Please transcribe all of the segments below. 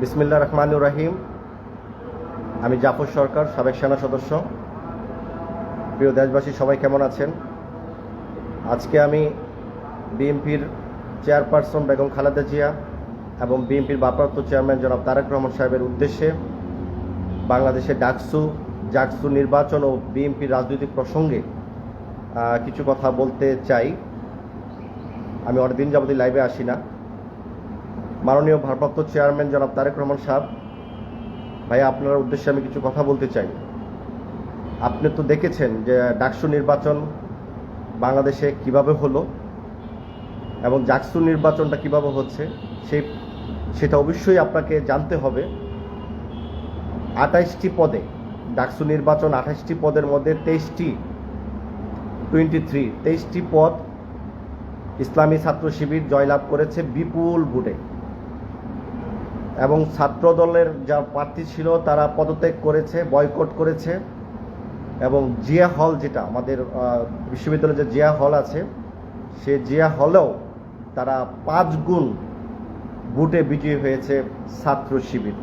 বিসমিল্লা রহমানুর রাহিম। আমি জাফর সরকার, সাবেক সেনা সদস্য। প্রিয় দেশবাসী, সবাই কেমন আছেন? আজকে আমি বিএনপির চেয়ারপারসন বেগম খালেদা জিয়া এবং বিএনপির ভারপ্রাপ্ত চেয়ারম্যান জনাব তারেক রহমান সাহেবের উদ্দেশ্যে বাংলাদেশের ডাকসু জাকসু নির্বাচন ও বিএনপির রাজনৈতিক প্রসঙ্গে কিছু কথা বলতে চাই। আমি অনেকদিন যাবতীয় লাইভে আসি না। মাননীয় ভারপ্রাপ্ত চেয়ারম্যান জনাব তারেক রহমান সাহেব ভাই আপনার উদ্দেশ্যে আমি কিছু কথা বলতে চাই। আপনি তো দেখেছেন যে ডাকসু নির্বাচন বাংলাদেশে কীভাবে হলো এবং জাকসু নির্বাচনটা কীভাবে হচ্ছে, সেই সেটা অবশ্যই আপনাকে জানতে হবে। আঠাইশটি পদে, ডাকসু নির্বাচন আঠাইশটি পদের মধ্যে তেইশটি টোয়েন্টি থ্রি তেইশটি পদ ইসলামী ছাত্র শিবির জয়লাভ করেছে বিপুল ভোটে। এবং ছাত্র দলের যা প্রার্থী ছিল, তারা পদত্যাগ করেছে, বয়কট করেছে। এবং জিয়া হল যেটা, আমাদের বিশ্ববিদ্যালয়ে যে জিয়া হল আছে, সে জিয়া হলেও তারা পাঁচ গুণ ভোটে বিজয়ী হয়েছে ছাত্র শিবির।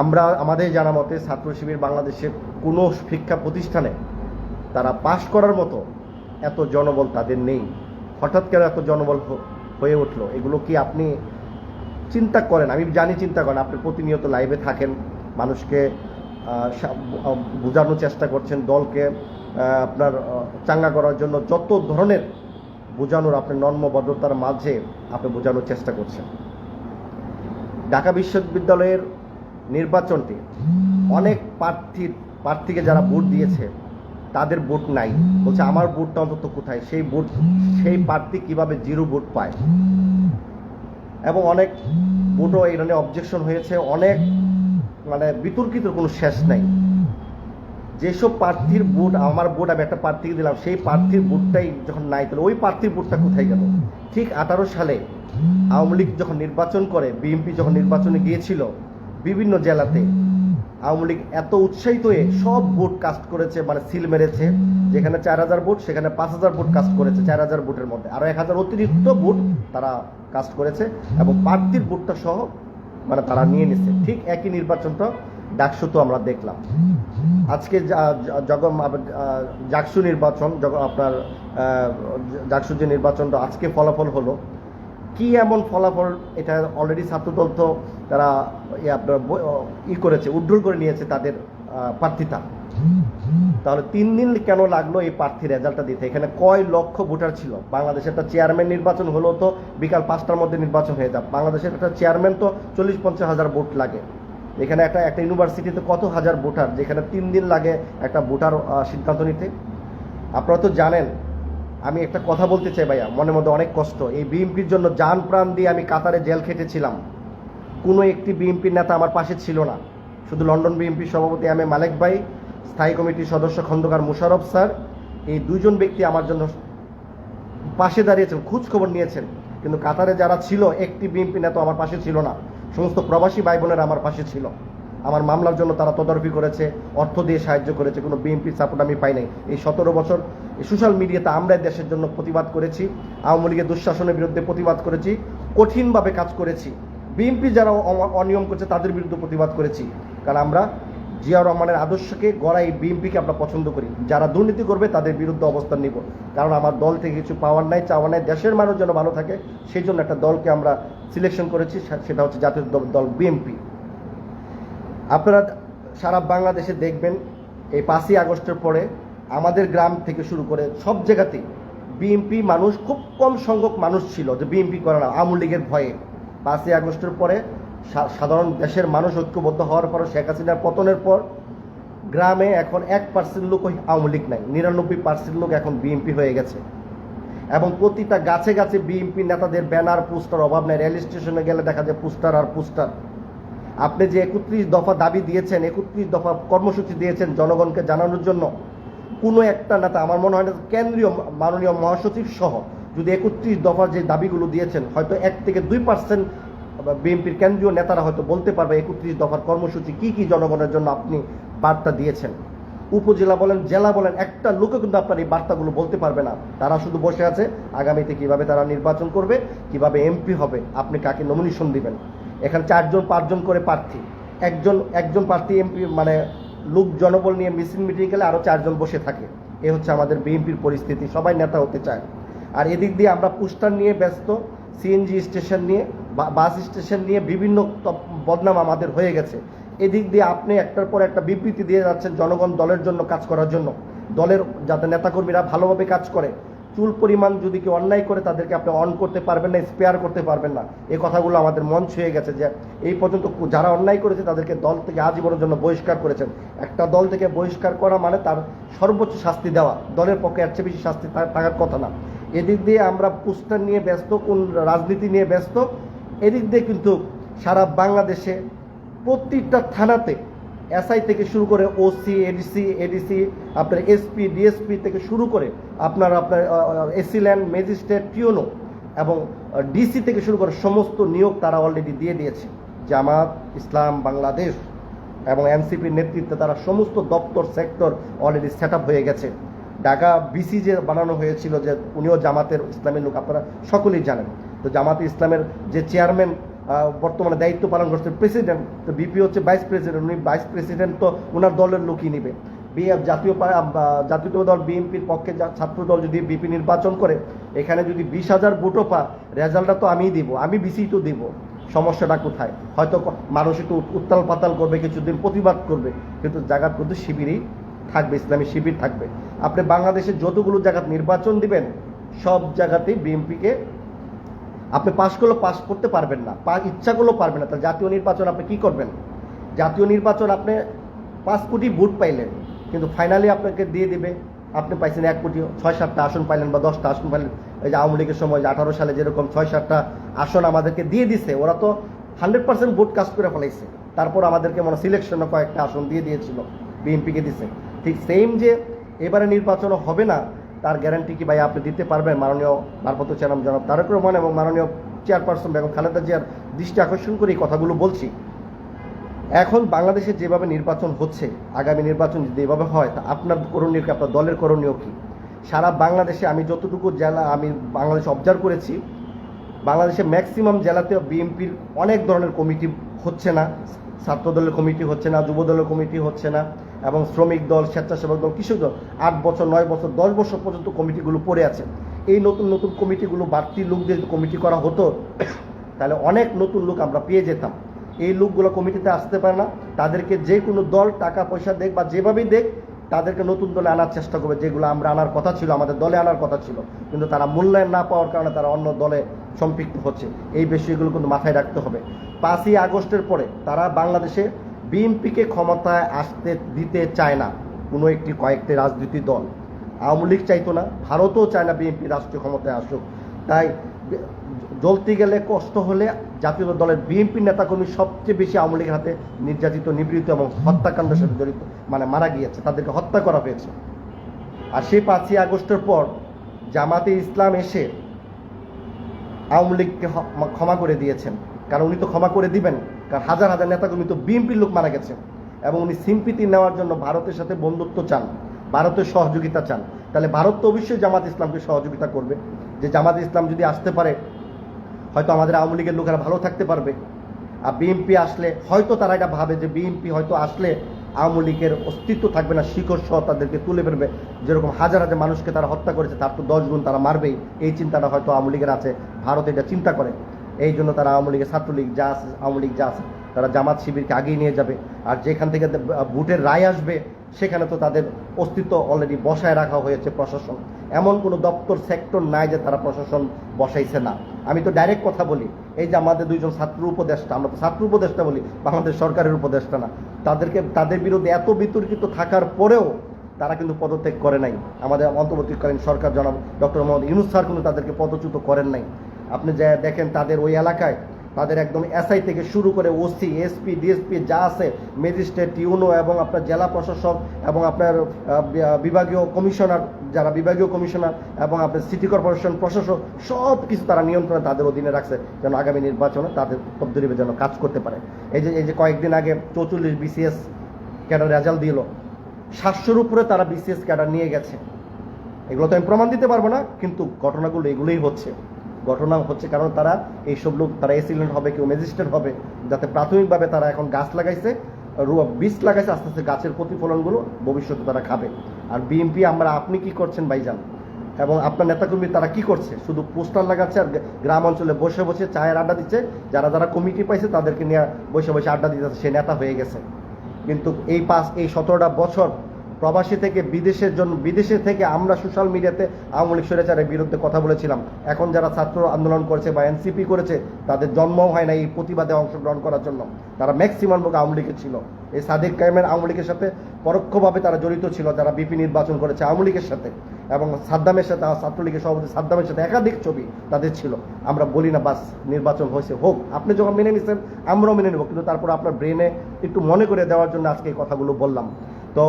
আমরা, আমাদের জানা মতে ছাত্র শিবির বাংলাদেশের কোনো শিক্ষা প্রতিষ্ঠানে তারা পাশ করার মতো এত জনবল তাদের নেই। হঠাৎ কেন এত জনবল হয়ে উঠল? এগুলো কি আপনি চিন্তা করেন, আমি জানি চিন্তা করেন, আপনি প্রতিনিয়ত লাইভে থাকেন, মানুষকে বোঝানোর চেষ্টা করছেন, দলকে আপনার চাঙ্গা করার জন্য যত ধরনের বোঝানোর আপনার নর্মভদ্রতার মাঝে আপনি বোঝানোর চেষ্টা করছেন। ঢাকা বিশ্ববিদ্যালয়ের নির্বাচনটি অনেক প্রার্থীর প্রার্থীকে যারা ভোট দিয়েছে, তাদের ভোট নাই। বলছে, আমার ভোটটা অন্তত কোথায়? সেই ভোট, সেই প্রার্থী কীভাবে জিরো ভোট পায়? এবং অনেক ভোটও ধরনের অবজেকশন হয়েছে। অনেক মানে বিতর্কিত কোনো শেষ নাই। যেসব প্রার্থীর ভোট, আমার ভোট, আমি একটা প্রার্থীকে দিলাম, সেই প্রার্থীর ভোটটাই যখন নাই, তাহলে ওই প্রার্থীর ভোটটা কোথায় গেল? ঠিক আঠারো সালে আওয়ামী লীগ যখন নির্বাচন করে, বিএনপি যখন নির্বাচনে গিয়েছিল, বিভিন্ন জেলাতে আওয়ামী লীগ এত উৎসাহিত হয়ে সব ভোট কাস্ট করেছে মানে সিল মেরেছে। যেখানে চার হাজার ভোট, সেখানে পাঁচ হাজার ভোট কাস্ট করেছে, চার হাজার ভোটের মধ্যে। আরও এক হাজার অতিরিক্ত ভোট তারা কাস্ট করেছে এবং প্রার্থীর ভোটটা সহ মানে তারা নিয়ে নিছে। ঠিক একই নির্বাচনটা ডাকসুতো আমরা দেখলাম। আজকে যখন জাকসু নির্বাচন যখন আপনার জাকসু যে নির্বাচনটা আজকে ফলাফল হলো কি এমন ফলাফল এটা অলরেডি ছাত্রদল তো তারা ইয়ে আপনার ই করেছে উড্ডল করে নিয়েছে তাদের প্রার্থিতা। তাহলে তিন দিন কেন লাগল এই প্রার্থী রেজাল্টটা দিতে? এখানে কয় লক্ষ ভোটার ছিল? বাংলাদেশের একটা চেয়ারম্যান নির্বাচন হলো তো বিকাল পাঁচটার মধ্যে নির্বাচন হয়ে যাবে। বাংলাদেশের একটা চেয়ারম্যান তো চল্লিশ পঞ্চাশ হাজার ভোট লাগে। এখানে একটা একটা ইউনিভার্সিটিতে কত হাজার ভোটার? যেখানে তিন দিন লাগে একটা ভোটার সিদ্ধান্ত নিতে। আপনারা তো জানেন আমি একটা কথা বলতে চাই ভাইয়া, মনের মধ্যে অনেক কষ্ট। এই বিএনপির জন্য যান প্রাণ দিয়ে আমি কাতারে জেল খেটেছিলাম। কোনো একটি বিএনপির নেতা আমার পাশে ছিল না। শুধু লন্ডন বিএনপির সভাপতি এম এ মালেক ভাই, স্থায়ী কমিটির সদস্য খন্দকার মুশারফ স্যার, এই দুজন ব্যক্তি আমার জন্য পাশে দাঁড়িয়েছেন খোঁজ খবর নিয়েছেন। কিন্তু কাতারে যারা ছিল, একটি বিএনপি নেতা আমার পাশে ছিল না। সমস্ত প্রবাসী ভাই বোনেরা আমার পাশে ছিল। আমার মামলার জন্য তারা তদারকি করেছে, অর্থ দিয়ে সাহায্য করেছে, কোনো বিএনপির সাপোর্ট আমি পাই নাই। এই সতেরো বছর সোশ্যাল মিডিয়াতে আমরা দেশের জন্য প্রতিবাদ করেছি, আওয়ামী লীগের দুঃশাসনের বিরুদ্ধে প্রতিবাদ করেছি, কঠিনভাবে কাজ করেছি। বিএনপি যারা অনিয়ম করছে, তাদের বিরুদ্ধে প্রতিবাদ করেছি। কারণ আমরা জিয়াউর রহমানের আদর্শকে গড়া এই বিএনপিকে আমরা পছন্দ করি। যারা দুর্নীতি করবে, তাদের বিরুদ্ধে অবস্থান নিব। কারণ আমার দল থেকে কিছু পাওয়ার নাই চাওয়ার নাই, দেশের মানুষ যেন ভালো থাকে, সেই জন্য একটা দলকে আমরা সিলেকশন করেছি সেটা হচ্ছে জাতীয় দল বিএনপি আপনারা সারা বাংলাদেশে দেখবেন, এই পাঁচই আগস্টের পরে আমাদের গ্রাম থেকে শুরু করে সব জায়গাতেই বিএনপি মানুষ, খুব কম সংখ্যক মানুষ ছিল যে বিএনপি করে না, আওয়ামী লীগের ভয়ে। পাঁচই আগস্টের পরে সাধারণ দেশের মানুষ ঐক্যবদ্ধ হওয়ার পর শেখ হাসিনার পতনের পর গ্রামে এখন এক পার্সেন্ট লোক ওই আওয়ামী লীগ নাই, নিরানব্বই পার্সেন্ট লোক এখন বিএনপি হয়ে গেছে। এবং প্রতিটা গাছে গাছে বিএনপি নেতাদের ব্যানার, পোস্টার, অভাব নেই, রেল স্টেশনে গেলে দেখা যায় পোস্টার আর পোস্টার। আপনি যে একত্রিশ দফা দাবি দিয়েছেন, একত্রিশ দফা কর্মসূচি দিয়েছেন জনগণকে জানানোর জন্য, কোনো একটা নেতা, আমার মনে হয় না, কেন্দ্রীয় মাননীয় মহাসচিব সহ যদি একত্রিশ দফার যে দাবিগুলো দিয়েছেন, হয়তো এক থেকে দুই পার্সেন্ট বিএনপির কেন্দ্রীয় নেতারা হয়তো বলতে পারবে একত্রিশ দফার কর্মসূচি কি কি জনগণের জন্য আপনি বার্তা দিয়েছেন। উপজেলা বলেন, জেলা বলেন, একটা লোকে কিন্তু আপনার এই বার্তাগুলো বলতে পারবে না। তারা শুধু বসে আছে, আগামীতে কীভাবে তারা নির্বাচন করবে, কীভাবে এমপি হবে, আপনি কাকে নমিনেশন দিবেন? এখানে চারজন, পাঁচজন করে প্রার্থী। একজন একজন প্রার্থী এমপি মানে লোক, জনবল নিয়ে মিছিল, মিটিং গেলে আরও চারজন বসে থাকে। এ হচ্ছে আমাদের বিএনপির পরিস্থিতি, সবাই নেতা হতে চায়। আর এদিক দিয়ে আমরা পুস্টার নিয়ে ব্যস্ত, সিএনজি স্টেশন নিয়ে বাস স্টেশন নিয়ে বিভিন্ন বদনাম আমাদের হয়ে গেছে। এদিক দিয়ে আপনি একটার পর একটা বিবৃতি দিয়ে যাচ্ছেন, জনগণ দলের জন্য কাজ করার জন্য। দলের যাতে নেতাকর্মীরা ভালোভাবে কাজ করে। চুল পরিমাণ যদি কেউ অন্যায় করে, তাদেরকে আপনি অন করতে পারবেন না স্পেয়ার করতে পারবেন না। এই কথাগুলো আমাদের মন ছুঁয়ে গেছে যে, এই পর্যন্ত যারা অন্যায় করেছে, তাদেরকে দল থেকে আজীবনের জন্য বহিষ্কার করেছেন। একটা দল থেকে বহিষ্কার করা মানে তার সর্বোচ্চ শাস্তি দেওয়া। দলের পক্ষে এর চেয়ে বেশি শাস্তি থাকার কথা না। এদিক দিয়ে আমরা পুস্টার নিয়ে ব্যস্ত, কোন রাজনীতি নিয়ে ব্যস্ত, এদিক দিয়ে কিন্তু সারা বাংলাদেশে প্রতিটা থানাতে এসআই থেকে শুরু করে ওসি এডিসি এডিসি আপনার এসপি ডিএসপি থেকে শুরু করে আপনার আপনার এসিল্যান্ড ম্যাজিস্ট্রেট টিউনো এবং ডিসি থেকে শুরু করে সমস্ত নিয়োগ তারা অলরেডি দিয়ে দিয়েছে। জামাত, ইসলাম, বাংলাদেশ এবং এনসিপির নেতৃত্বে তারা সমস্ত দপ্তর, সেক্টর অলরেডি সেট হয়ে গেছে। ঢাকা বিসি যে বানানো হয়েছিল যে উনিও জামাতের ইসলামের লোক, আপনারা সকলেই জানেন। তো জামাতে ইসলামের যে চেয়ারম্যান বর্তমানে দায়িত্ব পালন করছেন প্রেসিডেন্ট। তো বিপি হচ্ছে ভাইস প্রেসিডেন্ট, উনি ভাইস প্রেসিডেন্ট তো ওনার দলের লোকই নেবে। জাতীয় জাতীয় দল, বিএনপির পক্ষে ছাত্র দল যদি বিপি নির্বাচন করে, এখানে যদি বিশ হাজার ভোটও পা রেজাল্টটা তো আমিই দিব। আমি বিসি তো দিব। সমস্যাটা কোথায়? হয়তো মানুষ একটু উত্তাল পাতাল করবে, কিছুদিন প্রতিবাদ করবে, কিন্তু জায়গার কিন্তু শিবিরই থাকবে, ইসলামী শিবির থাকবে। আপনি বাংলাদেশে যতগুলো জায়গা নির্বাচন দিবেন, সব জায়গাতেই বিএনপিকে আপনি পাশ করলেও পাশ করতে পারবেন না ইচ্ছা করলেও পারবেন না। তাহলে জাতীয় নির্বাচন আপনি কি করবেন? জাতীয় নির্বাচন আপনি পাঁচ কোটি ভোট পাইলেন, কিন্তু ফাইনালি আপনাকে দিয়ে দিবে। আপনি পাইছেন এক কোটি, ছয় সাতটা আসন পাইলেন বা দশটা আসন পাইলেন। এই যে আওয়ামী লীগের সময় আঠারো সালে যেরকম ছয় সাতটা আসন আমাদেরকে দিয়ে দিছে, ওরা তো হান্ড্রেড পার্সেন্ট ভোট কাজ করে ফেলাইছে। তারপর আমাদেরকে মানে সিলেকশনে কয়েকটা আসন দিয়ে দিয়েছিল, বিএনপিকে দিছে। ঠিক সেম যে এবারে নির্বাচন হবে না তার গ্যারান্টি কি ভাই আপনি দিতে পারবেন? মাননীয় ভারপ্রাপ্ত চেয়ারম্যান জনাব তারেক রহমান এবং মাননীয় চেয়ারপারসন বেগম খালেদা জিয়ার দৃষ্টি আকর্ষণ করে এই কথাগুলো বলছি। এখন বাংলাদেশে যেভাবে নির্বাচন হচ্ছে, আগামী নির্বাচন যদি এভাবে হয়, তা আপনার করণীয় কি? আপনার দলের করণীয় কি? সারা বাংলাদেশে আমি যতটুকু জেলা, আমি বাংলাদেশে অবজার্ভ করেছি, বাংলাদেশে ম্যাক্সিমাম জেলাতে বিএনপির অনেক ধরনের কমিটি হচ্ছে না। ছাত্র দলের কমিটি হচ্ছে না যুব দলের কমিটি হচ্ছে না, এবং শ্রমিক দল, স্বেচ্ছাসেবক দল, কৃষক দল, আট বছর, নয় বছর, দশ বছর পর্যন্ত কমিটিগুলো পড়ে আছে। এই নতুন নতুন কমিটিগুলো বাড়তি লোক যদি কমিটি করা হতো, তাহলে অনেক নতুন লোক আমরা পেয়ে যেতাম। এই লোকগুলো কমিটিতে আসতে পারে না। তাদেরকে যে কোনো দল টাকা পয়সা দেখ বা যেভাবেই দেখ, তাদেরকে নতুন দলে আনার চেষ্টা করবে। যেগুলো আমরা আনার কথা ছিল, আমাদের দলে আনার কথা ছিল। কিন্তু তারা মূল্যায়ন না পাওয়ার কারণে তারা অন্য দলে সম্পৃক্ত হচ্ছে। এই বিষয়গুলো কিন্তু মাথায় রাখতে হবে। পাঁচই আগস্টের পরে তারা বাংলাদেশে বিএনপিকে ক্ষমতায় আসতে দিতে চায় না। কোনো একটি কয়েকটি রাজনীতি দল। আওয়ামী লীগ চাইতো না, ভারতও চায় না বিএনপি রাষ্ট্রীয় ক্ষমতায় আসুক। তাই জ্বলতে গেলে কষ্ট হলে জাতীয় দলের বিএনপি নেতাকর্মী সবচেয়ে বেশি আওয়ামী লীগের হাতে নির্যাতিত নিবৃত্ত এবং হত্যাকাণ্ডের সাথে জড়িত। মানে মারা গিয়েছে, তাদেরকে হত্যা করা হয়েছে। আর সেই পাঁচই আগস্টের পর জামাতে ইসলাম এসে আওয়ামী লীগকে ক্ষমা করে দিয়েছেন। কারণ উনি তো ক্ষমা করে দিবেন। কারণ হাজার হাজার নেতাকর্মী তো বিএনপির লোক মারা গেছে। এবং উনি সিম্পিতি নেওয়ার জন্য ভারতের সাথে বন্ধুত্ব চান, ভারতের সহযোগিতা চান। তাহলে ভারত তো অবশ্যই জামাত ইসলামকে সহযোগিতা করবে। যে জামাত ইসলাম যদি আসতে পারে, হয়তো আমাদের আওয়ামী লীগের লোকেরা ভালো থাকতে পারবে। আর বিএনপি আসলে, হয়তো তারা এটা ভাবে যে বিএনপি হয়তো আসলে আওয়ামী লীগের অস্তিত্ব থাকবে না শিকড় সহ তাদেরকে তুলে ফেলবে। যেরকম হাজার হাজার মানুষকে তারা হত্যা করেছে, তার তো দশ গুণ তারা মারবেই। এই চিন্তাটা হয়তো আওয়ামী লীগের আছে। ভারত এটা চিন্তা করে। এই জন্য তারা আওয়ামী লীগের ছাত্রলীগ, যা আছে, আওয়ামী লীগ যা আছে, তারা জামাত শিবিরকে আগিয়ে নিয়ে যাবে। আর যেখান থেকে ভোটের রায় আসবে সেখানে তো তাদের অস্তিত্ব অলরেডি বসায় রাখা হয়েছে প্রশাসন। এমন কোনো দপ্তর সেক্টর নাই যে তারা প্রশাসন বসাইছে না। আমি তো ডাইরেক্ট কথা বলি, এই যে আমাদের দুইজন ছাত্র উপদেষ্টা, আমরা তো ছাত্র উপদেষ্টা বলি, বাংলাদেশ সরকারের উপদেষ্টা না। তাদেরকে, তাদের বিরুদ্ধে এত বিতর্কিত থাকার পরেও তারা কিন্তু পদত্যাগ করে নাই। আমাদের অন্তর্বর্তীকালীন সরকার জনাব ডক্টর মোহাম্মদ ইউনুস স্যার কিন্তু তাদেরকে পদচ্যুত করেন নাই। আপনি যা দেখেন তাদের ওই এলাকায় তাদের একদম এসআই থেকে শুরু করে ওসি, এসপি, ডিএসপি যা আছে, ম্যাজিস্ট্রেট, ইউনো এবং আপনার জেলা প্রশাসক এবং আপনার বিভাগীয় কমিশনার, যারা বিভাগীয় কমিশনার এবং আপনার সিটি কর্পোরেশন প্রশাসক, সব কিছু তারা নিয়ন্ত্রণে তাদের অধীনে রাখছে যেন আগামী নির্বাচনে তাদের তবদরিবে যেন কাজ করতে পারে। এই যে এই যে কয়েকদিন আগে চৌচল্লিশ বিসিএস ক্যাডার রেজাল্ট দিল, সাতশোর উপরে তারা বিসিএস ক্যাডার নিয়ে গেছে। এগুলো তো আমি প্রমাণ দিতে পারব না, কিন্তু ঘটনাগুলো এগুলোই হচ্ছে। ঘটনা হচ্ছে কারণ তারা এইসব লোক, তারা এসিলেন্ট হবে, কেউ ম্যাজিস্ট্রেট হবে, যাতে প্রাথমিকভাবে তারা এখন গাছ লাগাইছে বীজ লাগাইছে, আস্তে আস্তে গাছের প্রতিফলনগুলো ভবিষ্যতে তারা খাবে। আর বিএনপি আমরা আপনি কি করছেন ভাইজান? এবং আপনার নেতাকর্মী তারা কি করছে? শুধু পোস্টার লাগাচ্ছে আর গ্রাম অঞ্চলে বসে বসে চায়ের আড্ডা দিচ্ছে, যারা যারা কমিটি পাইছে তাদেরকে নিয়ে বসে বসে আড্ডা দিতে সে নেতা হয়ে গেছে। কিন্তু এই পাঁচ, এই সতেরোটা বছর প্রবাসী থেকে বিদেশের জন্য বিদেশে থেকে আমরা সোশ্যাল মিডিয়াতে আওয়ামী লীগ স্বৈরাচারের বিরুদ্ধে কথা বলেছিলাম। এখন যারা ছাত্র আন্দোলন করেছে বা এনসিপি করেছে, তাদের জন্ম হয় না এই প্রতিবাদে অংশগ্রহণ করার জন্য। তারা ম্যাক্সিমাম লোক আওয়ামী লীগের ছিল। এই সাদেক কাইমের আওয়ামী লীগের সাথে পরোক্ষভাবে তারা জড়িত ছিল, যারা বিপি নির্বাচন করেছে আওয়ামী লীগের সাথে। এবং সাদ্দামের সাথে, ছাত্রলীগের সভাপতি সাদ্দামের সাথে একাধিক ছবি তাদের ছিল। আমরা বলি না, বাস নির্বাচন হয়েছে, হোক। আপনি যখন মেনে নিচ্ছেন আমরাও মেনে নেব। কিন্তু তারপর আপনার ব্রেনে একটু মনে করে দেওয়ার জন্য আজকে এই কথাগুলো বললাম। তো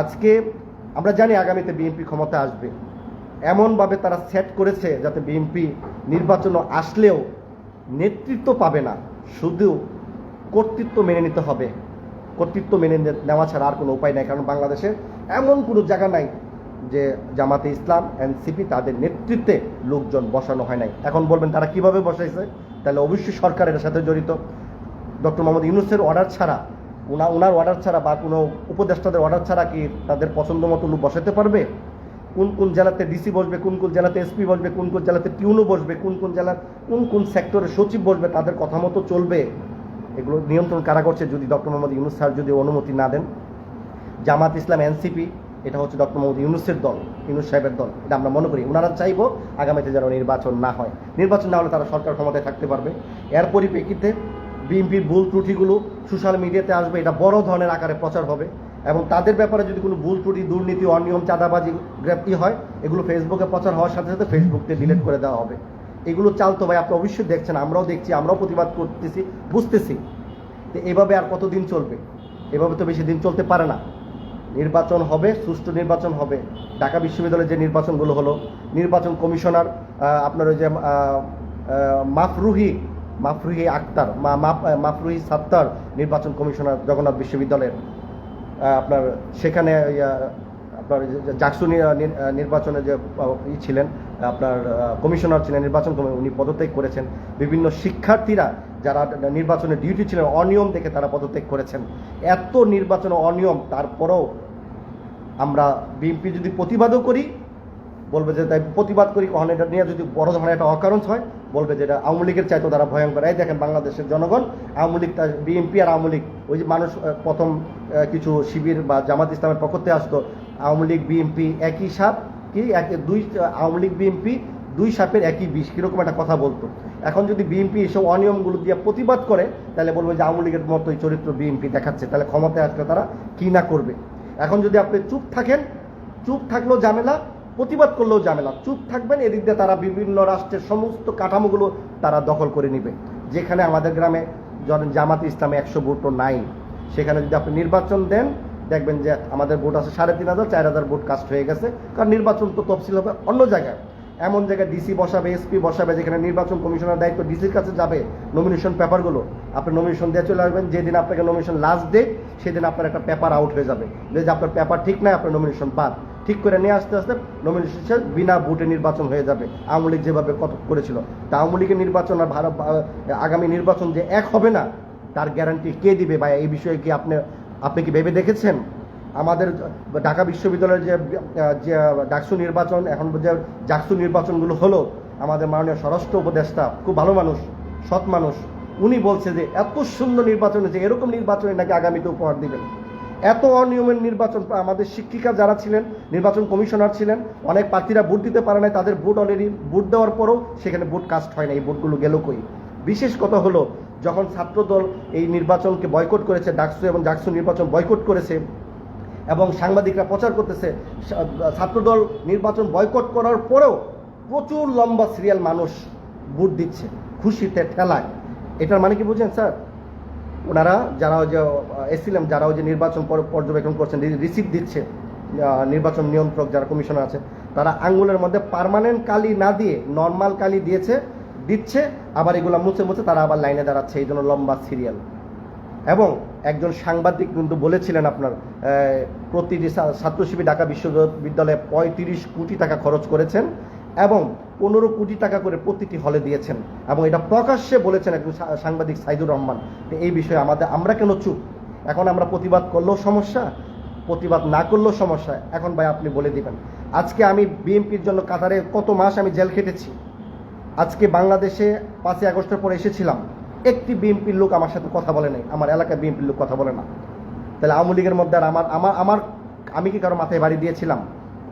আজকে আমরা জানি আগামীতে বিএনপি ক্ষমতা আসবে। এমনভাবে তারা সেট করেছে যাতে বিএনপি নির্বাচন আসলেও নেতৃত্ব পাবে না। শুধু কর্তৃত্ব মেনে নিতে হবে। কর্তৃত্ব মেনে নেওয়া ছাড়া আর কোনো উপায় নাই, কারণ বাংলাদেশে এমন কোনো জায়গা নাই যে জামাতে ইসলাম এনসিপি তাদের নেতৃত্বে লোকজন বসানো হয় নাই। এখন বলবেন তারা কীভাবে বসাইছে? তাহলে অবশ্যই সরকার সাথে জড়িত। ডক্টর মোহাম্মদ ইউনুসের অর্ডার ছাড়া ওনা ওনার অর্ডার ছাড়া বা কোনো উপদেষ্টাদের অর্ডার ছাড়া কি তাদের পছন্দ মতো লোক বসাতে পারবে? কোন কোন জেলাতে ডিসি বসবে, কোন কোন জেলাতে এসপি বসবে, কোন কোন জেলাতে টিউনও বসবে, কোন কোন জেলার, কোন কোন সেক্টরের সচিব বসবে, তাদের কথা মতো চলবে। এগুলো নিয়ন্ত্রণ কারা করছে যদি ডক্টর মোহাম্মদ ইউনুস স্যার যদি অনুমতি না দেন? জামাত ইসলাম এনসিপি এটা হচ্ছে ডক্টর মোহাম্মদ ইউনুসের দল ইউনুস সাহেবের দল। এটা আমরা মনে করি ওনারা চাইব আগামীতে যেন নির্বাচন না হয়। নির্বাচন না হলে তারা সরকার ক্ষমতায় থাকতে পারবে। এর পরিপ্রেক্ষিতে বিএনপির ভুল ত্রুটিগুলো সোশ্যাল মিডিয়াতে আসবে, এটা বড় ধরনের আকারে প্রচার হবে। এবং তাদের ব্যাপারে যদি কোনো ভুল ত্রুটি, দুর্নীতি, অনিয়ম, চাঁদাবাজি গ্রেপ্তি হয়, এগুলো ফেসবুকে প্রচার হওয়ার সাথে সাথে ফেসবুকতে ডিলিট করে দেওয়া হবে। এগুলো চালতো ভাই, আপনি অবশ্যই দেখছেন, আমরাও দেখছি, আমরাও প্রতিবাদ করতেছি, বুঝতেছি। তো এভাবে আর কতদিন চলবে? এভাবে তো বেশি দিন চলতে পারে না। নির্বাচন হবে, সুষ্ঠু নির্বাচন হবে। ঢাকা বিশ্ববিদ্যালয়ের যে নির্বাচনগুলো হলো, নির্বাচন কমিশনার আপনার ওই যে মাফরুহি মাফরুহি আক্তার মাফরুহি সাত্তার নির্বাচন কমিশনার জগন্নাথ বিশ্ববিদ্যালয়ের আপনার সেখানে আপনার জাকসু নির্বাচনে যে ই ছিলেন, আপনার কমিশনার ছিলেন, নির্বাচন উনি পদত্যাগ করেছেন। বিভিন্ন শিক্ষার্থীরা যারা নির্বাচনে ডিউটি ছিলেন, অনিয়ম দেখে তারা পদত্যাগ করেছেন। এত নির্বাচন অনিয়ম, তারপরেও আমরা বিএনপি যদি প্রতিবাদও করি বলবে যে তাই প্রতিবাদ করি, কখন এটা নিয়ে যদি বড় ধরনের একটা অকারণ হয়, বলবে যে এটা আওয়ামী লীগের চাইতো তারা ভয়ঙ্কর। এই দেখেন বাংলাদেশের জনগণ, আওয়ামী লীগ, তার বিএনপি আর আওয়ামী লীগ, ওই যে মানুষ প্রথম কিছু শিবির বা জামাত ইসলামের পক্ষ থেকে আসতো, আওয়ামী লীগ, বিএনপি একই সাপ কি? এক দুই, আওয়ামী লীগ, বিএনপি দুই সাপের একই বিষ, কীরকম একটা কথা বলতো। এখন যদি বিএনপি এসব অনিয়মগুলো দিয়ে প্রতিবাদ করে, তাহলে বলব যে আওয়ামী লীগের মতোই চরিত্র বিএনপি দেখাচ্ছে, তাহলে ক্ষমতায় আসলে তারা কি না করবে? এখন যদি আপনি চুপ থাকেন, চুপ থাকলেও ঝামেলা প্রতিবাদ করলেও ঝামেলা। চুপ থাকবেন, এদিক দিয়ে তারা বিভিন্ন রাষ্ট্রের সমস্ত কাঠামোগুলো তারা দখল করে নেবে। যেখানে আমাদের গ্রামে জামাত ইসলামে একশো ভোটও নাই। সেখানে যদি আপনি নির্বাচন দেন, দেখবেন যে আমাদের ভোট আছে সাড়ে তিন হাজার, চার হাজার ভোট কাস্ট হয়ে গেছে। কারণ নির্বাচন তো তফসিল হবে অন্য জায়গায়। এমন জায়গায় ডিসি বসাবে এসপি বসাবে, যেখানে নির্বাচন কমিশনের দায়িত্ব ডিসির কাছে যাবে নমিনেশন পেপারগুলো আপনি নমিনেশন দিয়ে চলে আসবেন, যেদিন আপনাকে নমিনেশন লাস্ট ডেট সেদিন আপনার একটা পেপার আউট হয়ে যাবে। যে আপনার পেপার ঠিক নাই আপনার নমিনেশন বাদ। ঠিক করে নিয়ে আসতে আসতে নমিনেশন বিনা ভোটে নির্বাচন হয়ে যাবে। আওয়ামী লীগ যেভাবে কত করেছিল। তা আওয়ামী লীগের নির্বাচন আর ভারত আগামী নির্বাচন যে এক হবে না, তার গ্যারান্টি কে দিবে? বা এই বিষয়ে কি আপনি আপনি কি ভেবে দেখেছেন? আমাদের ঢাকা বিশ্ববিদ্যালয়ের যে যে ডাকসু নির্বাচন, এখন যে ডাকসু নির্বাচনগুলো হলো, আমাদের মাননীয় স্বরাষ্ট্র উপদেষ্টা, খুব ভালো মানুষ, সৎ মানুষ, উনি বলছে যে, এত সুন্দর নির্বাচন হয়েছে, এরকম নির্বাচনে নাকি আগামীতে উপহার দিবেন। এত অনিয়মের নির্বাচন আমাদের শিক্ষিকা যারা ছিলেন, নির্বাচন কমিশনার ছিলেন, অনেক প্রার্থীরা ভোট দিতে পারে নাই, তাদের ভোট অলরেডি ভোট দেওয়ার পরেও সেখানে ভোট কাস্ট হয় না এই ভোটগুলো গেল কই? বিশেষ কথা হলো, যখন ছাত্রদল এই নির্বাচনকে বয়কট করেছে, ডাকসু এবং ডাকসু নির্বাচন বয়কট করেছে, এবং সাংবাদিকরা প্রচার করতেছে ছাত্রদল নির্বাচন বয়কট করার পরেও প্রচুর লম্বা সিরিয়াল মানুষ ভোট দিচ্ছে, খুশিতে ঠেলায়। এটার মানে কি বুঝছেন স্যার? ওনারা যারা যে এসছিলাম, যারা ওই যে নির্বাচন পর- পর্যবেক্ষণ করছেন রিসিভ দিচ্ছে নির্বাচন নিয়ন্ত্রক যারা কমিশনার আছে, তারা আঙ্গুলের মধ্যে পার্মানেন্ট কালি না দিয়ে নর্মাল কালি দিয়েছে, দিচ্ছে, আবার এগুলো মুছে মুছে তারা আবার লাইনে দাঁড়াচ্ছে, এই জন্য লম্বা সিরিয়াল এবং একজন সাংবাদিক কিন্তু বলেছিলেন আপনার প্রতিটি ছা- ছাত্র শিবির ঢাকা বিশ্ববিদ্যালয়ে পঁয়ত্রিশ কোটি টাকা খরচ করেছেন এবং পনেরো কোটি টাকা করে প্রতিটি হলে দিয়েছেন। এবং এটা প্রকাশ্যে বলেছেন একজন সাংবাদিক সাইদুর রহমান তো এই বিষয়ে আমাদের, আমরা কেন চুপ? এখন আমরা প্রতিবাদ করলেও সমস্যা, প্রতিবাদ না করলেও সমস্যা। এখন ভাই আপনি বলে দিবেন, আজকে আমি বিএনপির জন্য কাতারে কত মাস আমি জেল খেটেছি? আজকে বাংলাদেশে পাঁচই আগস্টের পর এসেছিলাম। একটি বিএনপির লোক আমার সাথে কথা বলে নাই, আমার এলাকায় বিএনপির লোক কথা বলে না। তাহলে আওয়ামী লীগের মধ্যে আর আমার আমার আমার, আমি কি কারও মাথায় বাড়ি দিয়েছিলাম?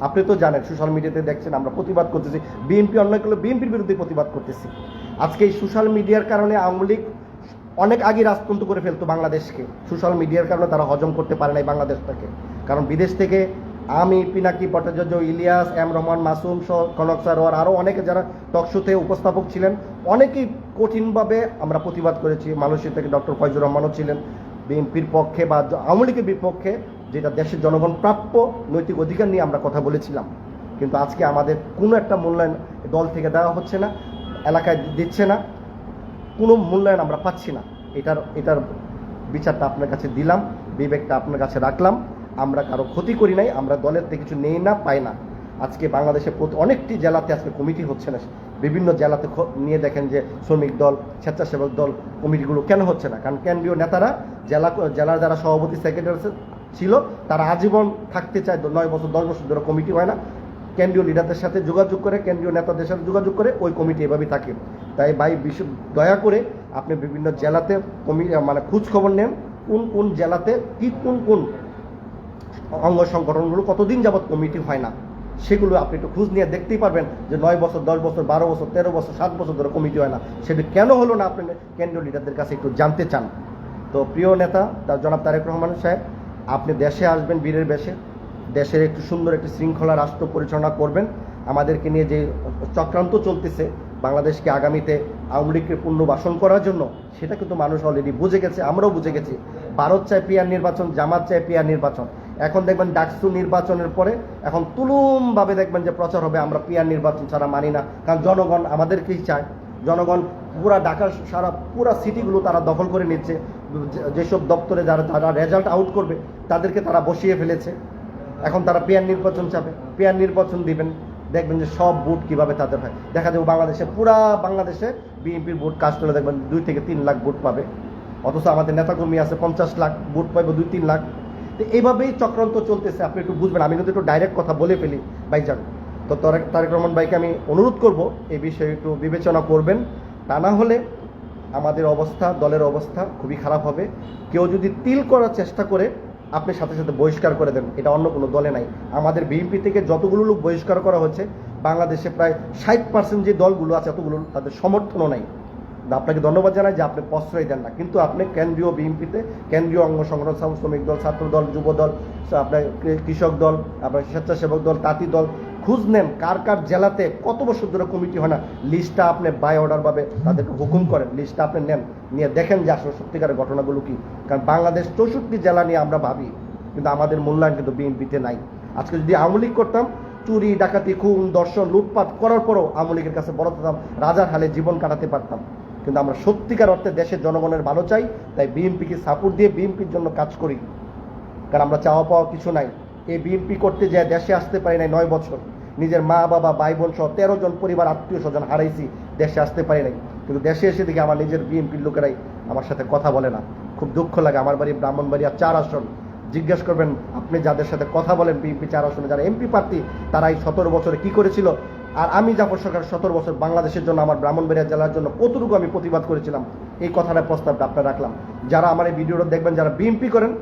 আপনি তো জানেন, সোশ্যাল মিডিয়াতে দেখছেন, আমরা প্রতিবাদ করতেছি। বিএনপি অন্যায় করলে বিএনপির বিরুদ্ধে প্রতিবাদ করতেছি। আজকে এই সোশ্যাল মিডিয়ার কারণে আওয়ামী লীগ অনেক আগে রাজতন্ত্র করে ফেলতো বাংলাদেশকে। সোশ্যাল মিডিয়ার কারণে তারা হজম করতে পারে নাই বাংলাদেশটাকে। কারণ বিদেশ থেকে আমি, পিনাকি ভট্টাচার্য, ইলিয়াস, এম রহমান, মাসুম সহ কনক সারোয়ার আরও অনেকে যারা টকশোতে উপস্থাপক ছিলেন, অনেকেই কঠিনভাবে আমরা প্রতিবাদ করেছি। মালয়েশিয়া থেকে ডক্টর ফয়জুর রহমানও ছিলেন। বিএনপির পক্ষে বা আওয়ামী লীগের বিপক্ষে যেটা দেশের জনগণ প্রাপ্য নৈতিক অধিকার নিয়ে আমরা কথা বলেছিলাম। কিন্তু আজকে আমাদের কোনো একটা মূল্যায়ন দল থেকে দেওয়া হচ্ছে না, এলাকায় দিচ্ছে না, কোনো মূল্যায়ন আমরা পাচ্ছি না। এটার এটার বিচারটা আপনার কাছে দিলাম, বিবেকটা আপনার কাছে রাখলাম। আমরা কারও ক্ষতি করি নাই, আমরা দলের থেকে কিছু নেই না, পাই না। আজকে বাংলাদেশে অনেকটি জেলাতে আজকে কমিটি হচ্ছে না। বিভিন্ন জেলাতে নিয়ে দেখেন যে শ্রমিক দল, স্বেচ্ছাসেবক দল কমিটিগুলো কেন হচ্ছে না? কারণ কেন্দ্রীয় নেতারা, জেলা, জেলার যারা সভাপতি, সেক্রেটারি ছিল, তারা আজীবন থাকতে চায় নয় বছর, দশ বছর ধরে কমিটি হয় না। কেন্দ্রীয় লিডারদের সাথে যোগাযোগ করে, কেন্দ্রীয় নেতাদের সাথে যোগাযোগ করে ওই কমিটি এভাবেই থাকে। তাই ভাই বিশ্ব দয়া করে আপনি বিভিন্ন জেলাতে কমি মানে খোঁজ খবর নেন, কোন কোন জেলাতে কি কোন কোন অঙ্গ সংগঠনগুলো কতদিন যাবৎ কমিটি হয় না, সেগুলো আপনি একটু খোঁজ নিয়ে দেখতেই পারবেন যে নয় বছর, দশ বছর, বারো বছর, তেরো বছর, সাত বছর ধরে কমিটি হয় না। সেটা কেন হলো না আপনি কেন্দ্রীয় লিডারদের কাছে একটু জানতে চান। তো প্রিয় নেতা জনাব তারেক রহমান সাহেব আপনি দেশে আসবেন, বীরের বেশে। দেশের একটু সুন্দর একটি শৃঙ্খলা রাষ্ট্র পরিচালনা করবেন। আমাদেরকে নিয়ে যে চক্রান্ত চলতেছে, বাংলাদেশকে আগামীতে আওয়ামী লীগকে পুনর্বাসন করার জন্য, সেটা কিন্তু মানুষ অলরেডি বুঝে গেছে, আমরাও বুঝে গেছি। ভারত চায় পিয়ার নির্বাচন, জামাত চায় পিয়ার নির্বাচন। এখন দেখবেন ডাকসু নির্বাচনের পরে, এখন তুলুমভাবে দেখবেন যে প্রচার হবে, আমরা পিয়ার নির্বাচন ছাড়া মানি না। কারণ জনগণ আমাদেরকেই চায়। জনগণ পুরা ঢাকা সারা, পুরা সিটিগুলো তারা দখল করে নিচ্ছে। যেসব দপ্তরে যারা, তারা রেজাল্ট আউট করবে তাদেরকে তারা বসিয়ে ফেলেছে। এখন তারা পেয়ার নির্বাচন চাবে পেয়ার নির্বাচন দিবেন, দেখবেন যে সব ভোট কীভাবে তাদের হয়। দেখা যাবে বাংলাদেশে, পুরা বাংলাদেশে বিএনপির ভোট কাজ করলে দেখবেন দুই থেকে তিন লাখ ভোট পাবে। অথচ আমাদের নেতাকর্মী আছে, পঞ্চাশ লাখ ভোট পাইবে, দুই তিন লাখ। তো এইভাবেই চক্রান্ত চলতেছে। আপনি একটু বুঝবেন, আমি কিন্তু একটু ডাইরেক্ট কথা বলে ফেলি, ভাইজান। তো তারেক রহমান ভাইকে আমি অনুরোধ করব এই বিষয়ে একটু বিবেচনা করবেন। তা না হলে আমাদের অবস্থা, দলের অবস্থা খুবই খারাপ হবে। কেউ যদি তিল করার চেষ্টা করে আপনি সাথে সাথে বহিষ্কার করে দেন, এটা অন্য কোনো দলে নাই। আমাদের বিএনপি থেকে যতগুলো লোক বহিষ্কার করা হচ্ছে, বাংলাদেশে প্রায় ষাট পার্সেন্ট যে দলগুলো আছে এতগুলো তাদের সমর্থনও নাই। আপনাকে ধন্যবাদ জানাই যে আপনি প্রশ্রয় দেন না। কিন্তু আপনি কেন্দ্রীয় বিএনপিতে, কেন্দ্রীয় অঙ্গ সংগঠন, শ্রমিক দল, ছাত্র দল, যুব দল, আপনার কৃষক দল, আপনার স্বেচ্ছাসেবক দল, তাঁতি দল খোঁজ নেন কার কার জেলাতে কত বছর ধরে কমিটি হয় না। লিস্টটা আপনি বাই অর্ডার ভাবে তাদেরকে হুকুম করেন লিস্টটা আপনি নেন, নিয়ে দেখেন যে আসলে সত্যিকারের ঘটনাগুলো কি। কারণ বাংলাদেশ চৌষট্টি জেলা নিয়ে আমরা ভাবি, কিন্তু আমাদের মূল্যায়ন কিন্তু বিএনপিতে নাই। আজকে যদি আওয়ামী লীগ করতাম, চুরি, ডাকাতি, খুন দর্শন লুটপাট করার পরও আওয়ামী লীগের কাছে বড় হতাম রাজার হালে জীবন কাটাতে পারতাম। কিন্তু আমরা সত্যিকার অর্থে দেশের জনগণের ভালো চাই, তাই বিএনপিকে সাপোর্ট দিয়ে বিএনপির জন্য কাজ করি। কারণ আমরা চাওয়া পাওয়া কিছু নাই। এই বিএনপি করতে যায়, দেশে আসতে পারি নাই নয় বছর। নিজের মা, বাবা ভাই বোন সহ তেরো জন পরিবার, আত্মীয় স্বজন হারাইছি, দেশে আসতে পারি নাই। কিন্তু দেশে এসে দেখি আমার নিজের বিএনপির লোকেরাই আমার সাথে কথা বলে না। খুব দুঃখ লাগে আমার বাড়ি ব্রাহ্মণবাড়িয়া চার আসন। জিজ্ঞেস করবেন, আপনি যাদের সাথে কথা বলেন বিএনপি চার আসনে, যারা এমপি প্রার্থী তারা এই সতেরো বছরে কি করেছিল? আর আমি জাফর সরকার সতেরো বছর বাংলাদেশের জন্য, আমার ব্রাহ্মণবাড়িয়া জেলার জন্য কতটুকু আমি প্রতিবাদ করেছিলাম? এই কথাটা প্রস্তাবটা আপনার রাখলাম। যারা আমার এই ভিডিওটা দেখবেন, যারা বিএনপি করেন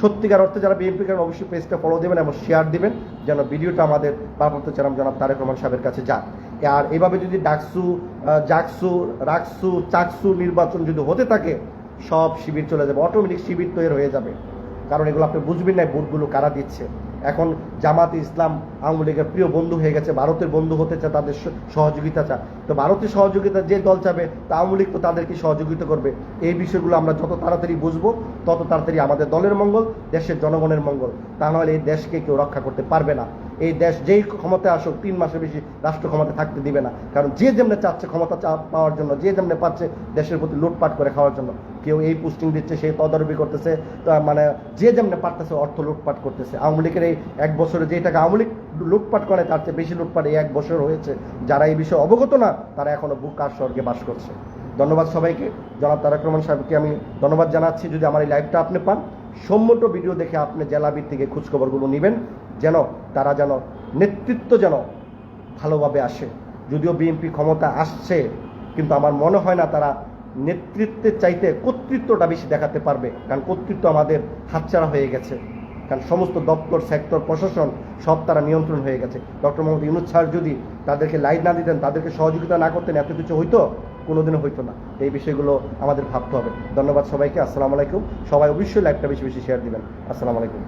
সত্যিকার অর্থে যারা বিএনপি করেন অবশ্যই পেজটা ফলো দেবেন এবং শেয়ার দেবেন, যেন ভিডিওটা আমাদের ভারপ্রাপ্ত চেয়ারম্যান জনাব তারেক রহমান সাহেবের কাছে যান আর এভাবে যদি ডাকসু জাকসু রাকসু চাকসু নির্বাচন যদি হতে থাকে, সব শিবির চলে যাবে অটোমেটিক শিবির তৈরি হয়ে যাবে। কারণ এগুলো আপনি বুঝবেন না ভোটগুলো কারা দিচ্ছে। এখন জামাত ইসলাম আওয়ামী লীগের প্রিয় বন্ধু হয়ে গেছে, ভারতের বন্ধু হতে চায়, তাদের সহযোগিতা চায়। তো ভারতের সহযোগিতা যে দল চাবে, তা আওয়ামী লীগ তো তাদেরকে সহযোগিতা করবে। এই বিষয়গুলো আমরা যত তাড়াতাড়ি বুঝব, তত তাড়াতাড়ি আমাদের দলের মঙ্গল, দেশের জনগণের মঙ্গল। তা নাহলে এই দেশকে কেউ রক্ষা করতে পারবে না। এই দেশ যেই ক্ষমতায় আসুক, তিন মাসের বেশি রাষ্ট্র ক্ষমতা থাকতে দিবে না। কারণ যে যেমনে চাচ্ছে ক্ষমতা পাওয়ার জন্য, যে যেমনে পাচ্ছে দেশের প্রতি লুটপাট করে খাওয়ার জন্য। কেউ এই পোস্টিং দিচ্ছে সেই তদারকি করতেছে মানে যে যেমনে পারতেছে অর্থ লুটপাট করতেছে। আওয়ামী লীগের এই এক বছরে যে টাকা আওয়ামী লীগ লুটপাট করে, তার চেয়ে বেশি লুটপাট এই এক বছর হয়েছে। যারা এই বিষয়ে অবগত না, তারা এখনও বুক স্বর্গে বাস করছে। ধন্যবাদ সবাইকে। জনাব তারেক রহমান সাহেবকে আমি ধন্যবাদ জানাচ্ছি। যদি আমার এই লাইভটা আপনি পান সম্মত ভিডিও দেখে আপনি জেলা ভিত্তিকে খোঁজখবরগুলো নেবেন, যেন তারা যেন নেতৃত্ব যেন ভালোভাবে আসে। যদিও বিএনপি ক্ষমতা আসছে, কিন্তু আমার মনে হয় না তারা নেতৃত্বের চাইতে কর্তৃত্বটা বেশি দেখাতে পারবে, কারণ কর্তৃত্ব আমাদের হাতছাড়া হয়ে গেছে। কারণ সমস্ত দপ্তর, সেক্টর, প্রশাসন সব তারা নিয়ন্ত্রণ হয়ে গেছে। ডক্টর মোহাম্মদ ইউনুস স্যার যদি তাদেরকে লাইট না দিতেন, তাদেরকে সহযোগিতা না করতেন, এত কিছু হইতো? কোনোদিনও হইতো না। এই বিষয়গুলো আমাদের ভাবতে হবে। ধন্যবাদ সবাইকে। আসসালামু আলাইকুম। সবাই অবশ্যই লাইভটা বেশি বেশি শেয়ার দিবেন। আসসালামু আলাইকুম।